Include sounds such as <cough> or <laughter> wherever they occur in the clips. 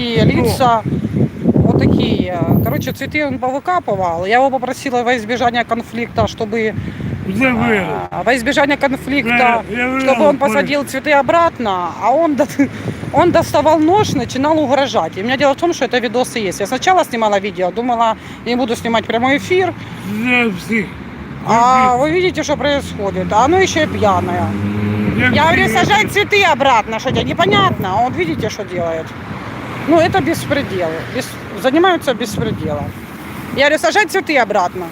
такие лица, вот такие. Короче, цветы он повыкапывал. Я его попросила во избежание конфликта, чтобы а, во избежание конфликта, чтобы он посадил цветы обратно, а он, <laughs> он доставал нож, начинал угрожать. И у меня дело в том, что это видосы есть. Я сначала снимала видео, думала, я не буду снимать прямой эфир, а вы видите, что происходит. А оно еще и пьяное. Я говорю, сажай цветы обратно, что тебе непонятно, а он видите, что делает. Ну, это беспредел. Бес- Занимаются беспределом. Я говорю, сажай цветы обратно.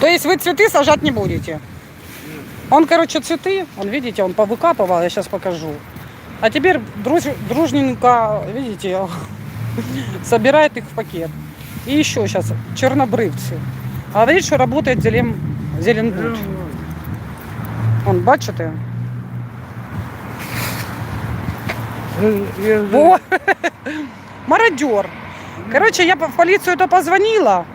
То есть вы цветы сажать не будете. Он, короче, цветы, он, видите, он повыкапывал, я сейчас покажу. А теперь друж- дружненько, видите, <laughs> собирает их в пакет. И еще сейчас чернобрывцы. Говорит, что работает Зелен... Зеленбуд. Он, бачите? Я- Во! <laughs> Мародер. Короче, я в полицию это позвонила,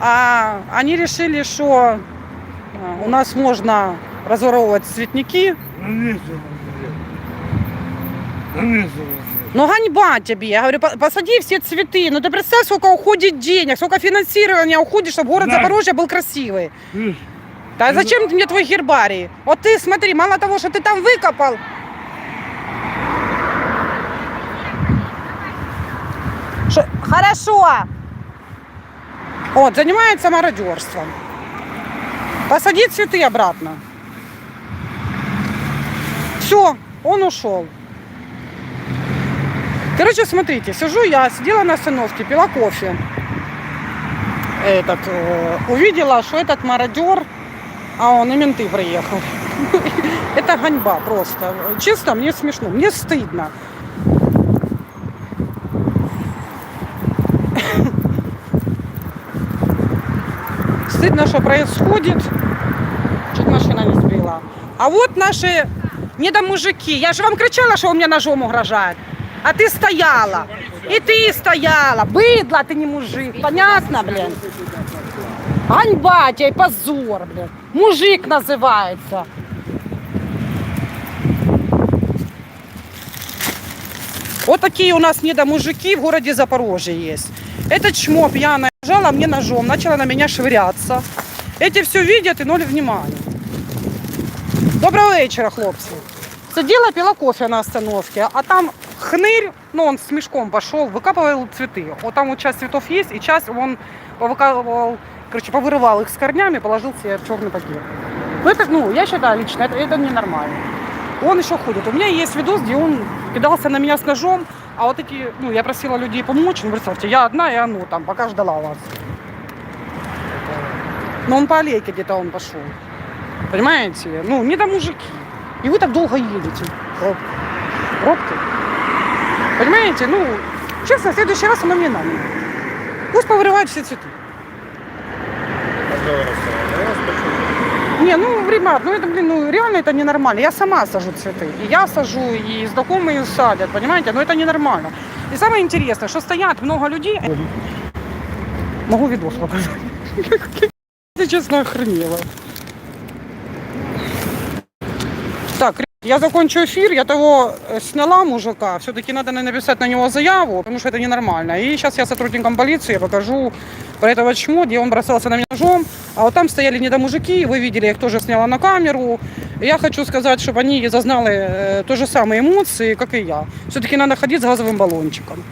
а они решили, что а, у нас можно разворовывать цветники. На місце посидів. На місце посидів. Но ганьба тебе. Я говорю, «По- посади все цветы. Ну ты представь, сколько уходит денег, сколько финансирования уходит, чтобы город Да. Запорожье был красивый. Ти ж, Да зачем мне твой гербарий? Вот ты смотри, мало того, что ты там выкопал. Хорошо. Вот, занимается мародерством. Посади цветы обратно. Все, он ушел. Короче, смотрите, сижу я, сидела на остановке, пила кофе. Этот, э, увидела, что этот мародер а он и менты приехал. <laughs> Это ганьба просто. Честно, мне смешно, мне стыдно. Стыдно, что происходит. Чуть машина не сбила. А вот наши недомужики. Я же вам кричала, что он мне ножом угрожает. А ты стояла. И ты стояла. Быдло, ты не мужик. Понятно, блин? Ганьба тебе, позор, блин. Мужик называется. Вот такие у нас недомужики в городе Запорожье есть. Это чмо пьяная жала мне ножом, начала на меня швыряться. Эти все видят и ноль внимания. Доброго вечера, хлопцы. Сидела, пила кофе на остановке, а там хнырь, ну он с мешком пошел, выкапывал цветы. Вот там вот часть цветов есть, и часть он повыкапывал, короче, повырывал их с корнями, положил себе в черный пакет. Ну, это, ну, я считаю лично, это, это ненормально. Он еще ходит. У меня есть видос, где он кидался на меня с ножом, а вот эти, ну, я просила людей помочь, ну, представьте, я одна, и оно там, пока ждала вас. Но он по аллейке где-то он пошел. Понимаете? Ну, не до мужики. И вы так долго едете. Пробки. Пробки. Понимаете? Ну, честно, в следующий раз оно мне надо. Пусть повырывают все цветы. Не, ну, ребят, ну это, блин, ну реально это ненормально. Я сама сажу цветы. И я сажу, и знакомые садят, понимаете? Но это ненормально. И самое интересное, что стоят много людей. Могу видос показать. Я честно <laughs> охренела. Я закончу эфир, я того сняла мужика, все-таки надо написать на него заяву, потому что это ненормально. И сейчас я сотрудникам полиции покажу про этого чмо, где он бросался на меня ножом, а вот там стояли недомужики, вы видели, я их тоже сняла на камеру. И я хочу сказать, чтобы они зазнали э, то же самые эмоции, как и я. Все-таки надо ходить с газовым баллончиком.